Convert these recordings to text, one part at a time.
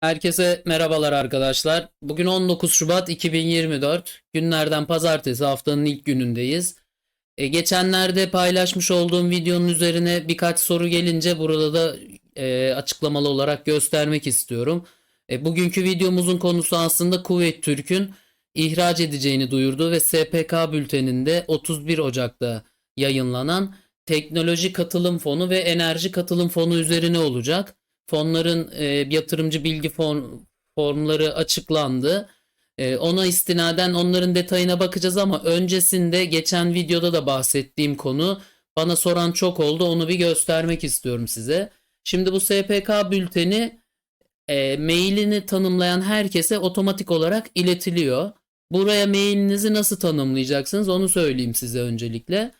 Herkese merhabalar arkadaşlar. Bugün 19 Şubat 2024. Günlerden pazartesi haftanın ilk günündeyiz. E, geçenlerde paylaşmış olduğum videonun üzerine birkaç soru gelince burada da e, açıklamalı olarak göstermek istiyorum. E, bugünkü videomuzun konusu aslında Kuveyt Türk'ün ihraç edeceğini duyurdu ve SPK bülteninde 31 Ocak'ta yayınlanan Teknoloji Katılım Fonu ve Enerji Katılım Fonu üzerine olacak. Fonların e, yatırımcı bilgi form, formları açıklandı. E, ona istinaden onların detayına bakacağız ama öncesinde geçen videoda da bahsettiğim konu bana soran çok oldu. Onu bir göstermek istiyorum size. Şimdi bu SPK bülteni e, mailini tanımlayan herkese otomatik olarak iletiliyor. Buraya mailinizi nasıl tanımlayacaksınız onu söyleyeyim size öncelikle.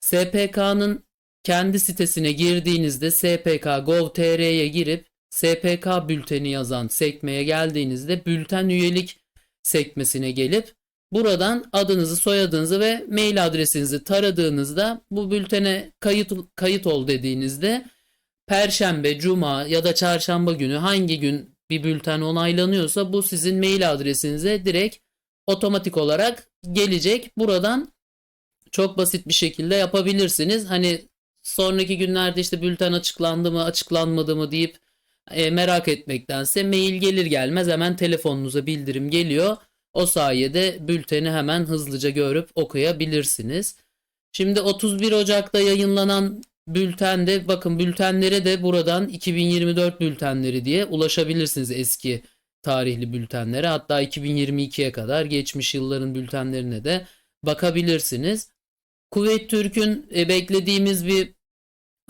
SPK'nın kendi sitesine girdiğinizde spk.gov.tr'ye girip SPK bülteni yazan sekmeye geldiğinizde bülten üyelik sekmesine gelip buradan adınızı, soyadınızı ve mail adresinizi taradığınızda bu bültene kayıt kayıt ol dediğinizde Perşembe, Cuma ya da Çarşamba günü hangi gün bir bülten onaylanıyorsa bu sizin mail adresinize direkt otomatik olarak gelecek. Buradan çok basit bir şekilde yapabilirsiniz. Hani sonraki günlerde işte bülten açıklandı mı, açıklanmadı mı deyip e, merak etmektense mail gelir gelmez hemen telefonunuza bildirim geliyor. O sayede bülteni hemen hızlıca görüp okuyabilirsiniz. Şimdi 31 Ocak'ta yayınlanan bültende bakın bültenlere de buradan 2024 bültenleri diye ulaşabilirsiniz eski tarihli bültenlere. Hatta 2022'ye kadar geçmiş yılların bültenlerine de bakabilirsiniz. Kuveyt Türk'ün e, beklediğimiz bir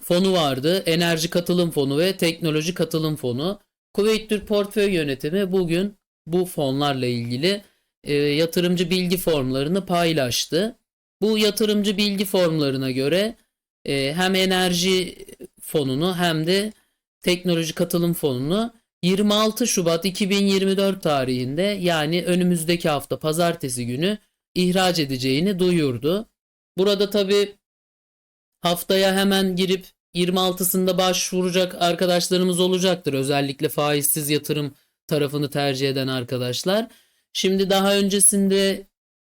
fonu vardı. Enerji Katılım Fonu ve Teknoloji Katılım Fonu. Kuveyt Türk Portföy Yönetimi bugün bu fonlarla ilgili e, yatırımcı bilgi formlarını paylaştı. Bu yatırımcı bilgi formlarına göre e, hem enerji fonunu hem de teknoloji katılım fonunu 26 Şubat 2024 tarihinde yani önümüzdeki hafta pazartesi günü ihraç edeceğini duyurdu. Burada tabi haftaya hemen girip 26'sında başvuracak arkadaşlarımız olacaktır. Özellikle faizsiz yatırım tarafını tercih eden arkadaşlar. Şimdi daha öncesinde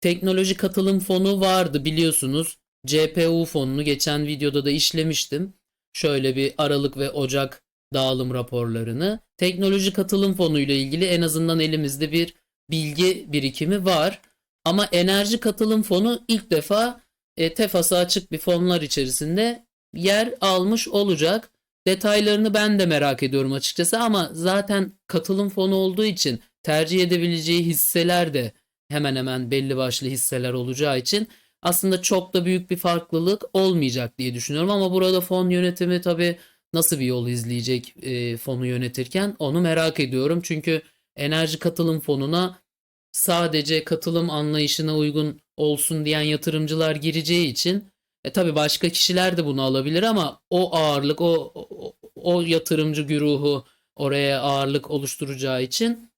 teknoloji katılım fonu vardı biliyorsunuz. CPU fonunu geçen videoda da işlemiştim. Şöyle bir Aralık ve Ocak dağılım raporlarını. Teknoloji katılım fonu ile ilgili en azından elimizde bir bilgi birikimi var. Ama enerji katılım fonu ilk defa e, tefası açık bir fonlar içerisinde yer almış olacak. Detaylarını ben de merak ediyorum açıkçası ama zaten katılım fonu olduğu için tercih edebileceği hisseler de hemen hemen belli başlı hisseler olacağı için aslında çok da büyük bir farklılık olmayacak diye düşünüyorum ama burada fon yönetimi tabii nasıl bir yol izleyecek e, fonu yönetirken onu merak ediyorum. Çünkü enerji katılım fonuna sadece katılım anlayışına uygun olsun diyen yatırımcılar gireceği için e tabi başka kişiler de bunu alabilir ama o ağırlık o, o, o yatırımcı güruhu oraya ağırlık oluşturacağı için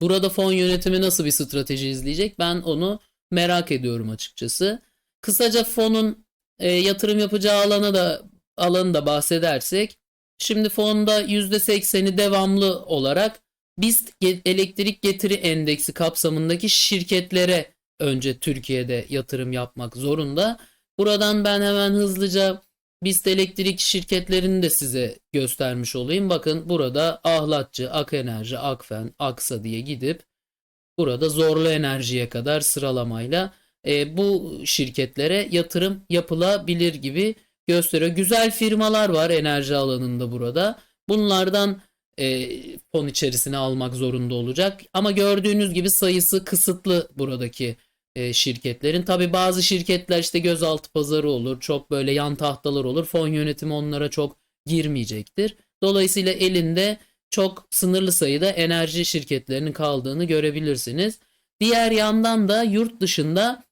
burada fon yönetimi nasıl bir strateji izleyecek ben onu merak ediyorum açıkçası. Kısaca fonun e, yatırım yapacağı alana da alanı da bahsedersek şimdi fonda %80'i devamlı olarak BIST elektrik getiri endeksi kapsamındaki şirketlere önce Türkiye'de yatırım yapmak zorunda. Buradan ben hemen hızlıca BIST elektrik şirketlerini de size göstermiş olayım. Bakın burada Ahlatçı, Ak Enerji, Akfen, Aksa diye gidip burada Zorlu Enerji'ye kadar sıralamayla e, bu şirketlere yatırım yapılabilir gibi gösteriyor. Güzel firmalar var enerji alanında burada. Bunlardan e, fon içerisine almak zorunda olacak. Ama gördüğünüz gibi sayısı kısıtlı buradaki e, şirketlerin. Tabi bazı şirketler işte gözaltı pazarı olur. Çok böyle yan tahtalar olur. Fon yönetimi onlara çok girmeyecektir. Dolayısıyla elinde çok sınırlı sayıda enerji şirketlerinin kaldığını görebilirsiniz. Diğer yandan da yurt dışında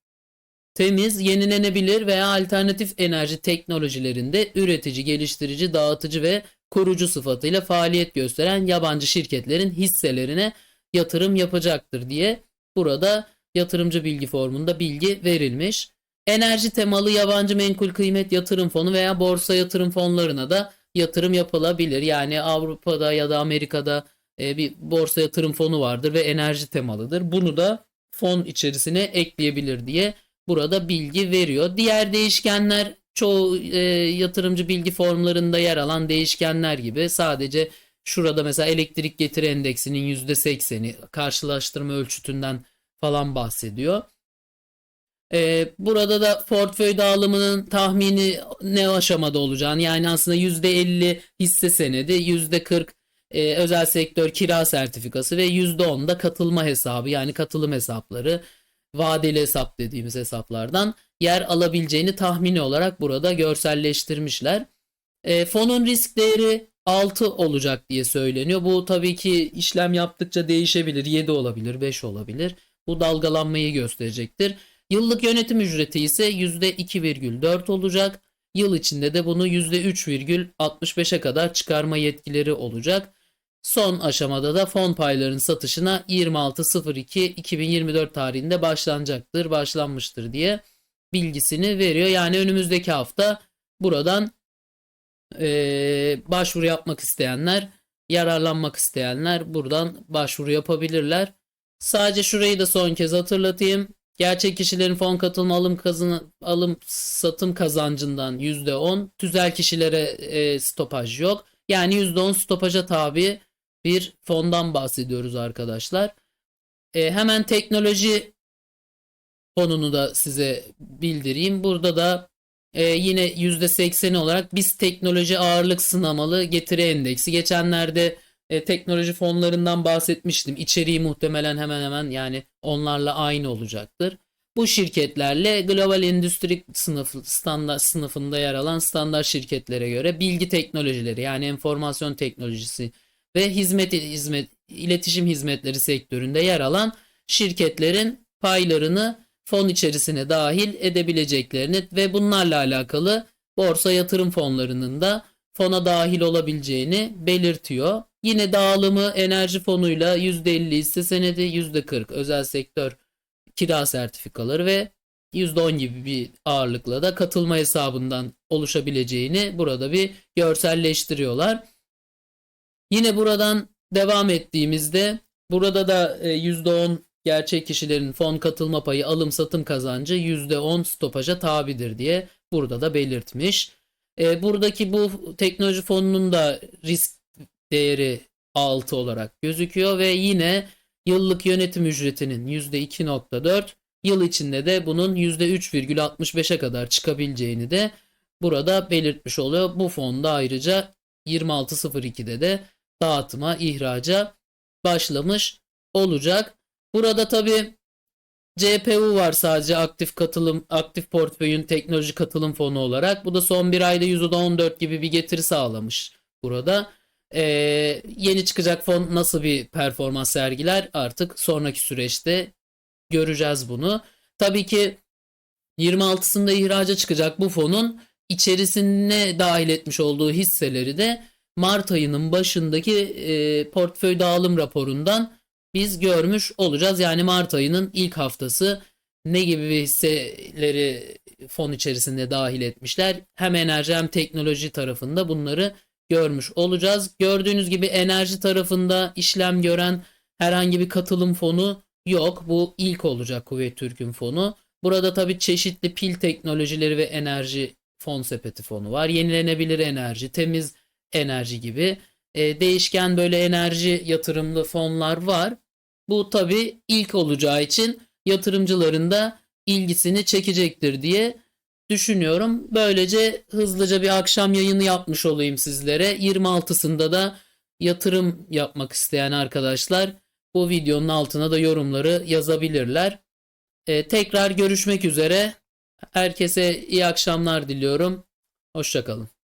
temiz, yenilenebilir veya alternatif enerji teknolojilerinde üretici, geliştirici, dağıtıcı ve kurucu sıfatıyla faaliyet gösteren yabancı şirketlerin hisselerine yatırım yapacaktır diye burada yatırımcı bilgi formunda bilgi verilmiş. Enerji temalı yabancı menkul kıymet yatırım fonu veya borsa yatırım fonlarına da yatırım yapılabilir. Yani Avrupa'da ya da Amerika'da e, bir borsa yatırım fonu vardır ve enerji temalıdır. Bunu da fon içerisine ekleyebilir diye burada bilgi veriyor. Diğer değişkenler çoğu e, yatırımcı bilgi formlarında yer alan değişkenler gibi sadece şurada mesela elektrik getiri endeksinin %80'i karşılaştırma ölçütünden falan bahsediyor. E, burada da portföy dağılımının tahmini ne aşamada olacağını yani aslında %50 hisse senedi, %40 e, özel sektör kira sertifikası ve %10 da katılma hesabı yani katılım hesapları vadeli hesap dediğimiz hesaplardan yer alabileceğini tahmini olarak burada görselleştirmişler. E, fonun risk değeri 6 olacak diye söyleniyor. Bu tabii ki işlem yaptıkça değişebilir. 7 olabilir, 5 olabilir. Bu dalgalanmayı gösterecektir. Yıllık yönetim ücreti ise %2,4 olacak. Yıl içinde de bunu %3,65'e kadar çıkarma yetkileri olacak. Son aşamada da fon paylarının satışına 26.02.2024 tarihinde başlanacaktır, başlanmıştır diye bilgisini veriyor. Yani önümüzdeki hafta buradan eee, başvuru yapmak isteyenler, yararlanmak isteyenler buradan başvuru yapabilirler. Sadece şurayı da son kez hatırlatayım. Gerçek kişilerin fon katılma alım kazanı, alım satım kazancından %10, tüzel kişilere e, stopaj yok. Yani %10 stopaja tabi bir fondan bahsediyoruz arkadaşlar. E, hemen teknoloji fonunu da size bildireyim. Burada da e, yine %80'i olarak biz teknoloji ağırlık sınamalı getiri endeksi. Geçenlerde e, teknoloji fonlarından bahsetmiştim. İçeriği muhtemelen hemen hemen yani onlarla aynı olacaktır. Bu şirketlerle global endüstri sınıfı, standart sınıfında yer alan standart şirketlere göre bilgi teknolojileri yani enformasyon teknolojisi ve hizmet, hizmet iletişim hizmetleri sektöründe yer alan şirketlerin paylarını fon içerisine dahil edebileceklerini ve bunlarla alakalı borsa yatırım fonlarının da fona dahil olabileceğini belirtiyor. Yine dağılımı enerji fonuyla %50 hisse senedi, %40 özel sektör kira sertifikaları ve %10 gibi bir ağırlıkla da katılma hesabından oluşabileceğini burada bir görselleştiriyorlar. Yine buradan devam ettiğimizde burada da e, %10 gerçek kişilerin fon katılma payı alım satım kazancı %10 stopaja tabidir diye burada da belirtmiş. E, buradaki bu teknoloji fonunun da risk değeri 6 olarak gözüküyor ve yine yıllık yönetim ücretinin %2.4 yıl içinde de bunun %3,65'e kadar çıkabileceğini de burada belirtmiş oluyor. Bu fonda ayrıca 26.02'de de dağıtıma, ihraca başlamış olacak. Burada tabi CPU var sadece aktif katılım, aktif portföyün teknoloji katılım fonu olarak. Bu da son bir ayda %14 gibi bir getiri sağlamış burada. Ee, yeni çıkacak fon nasıl bir performans sergiler artık sonraki süreçte göreceğiz bunu. Tabii ki 26'sında ihraca çıkacak bu fonun içerisine dahil etmiş olduğu hisseleri de Mart ayının başındaki e, portföy dağılım raporundan biz görmüş olacağız. Yani Mart ayının ilk haftası ne gibi hisseleri fon içerisinde dahil etmişler. Hem enerji hem teknoloji tarafında bunları görmüş olacağız. Gördüğünüz gibi enerji tarafında işlem gören herhangi bir katılım fonu yok. Bu ilk olacak Kuvvet Türk'ün fonu. Burada tabi çeşitli pil teknolojileri ve enerji fon sepeti fonu var. Yenilenebilir enerji, temiz enerji gibi e, değişken böyle enerji yatırımlı fonlar var. Bu tabi ilk olacağı için yatırımcıların da ilgisini çekecektir diye düşünüyorum. Böylece hızlıca bir akşam yayını yapmış olayım sizlere. 26'sında da yatırım yapmak isteyen arkadaşlar bu videonun altına da yorumları yazabilirler. Ee, tekrar görüşmek üzere. Herkese iyi akşamlar diliyorum. Hoşçakalın.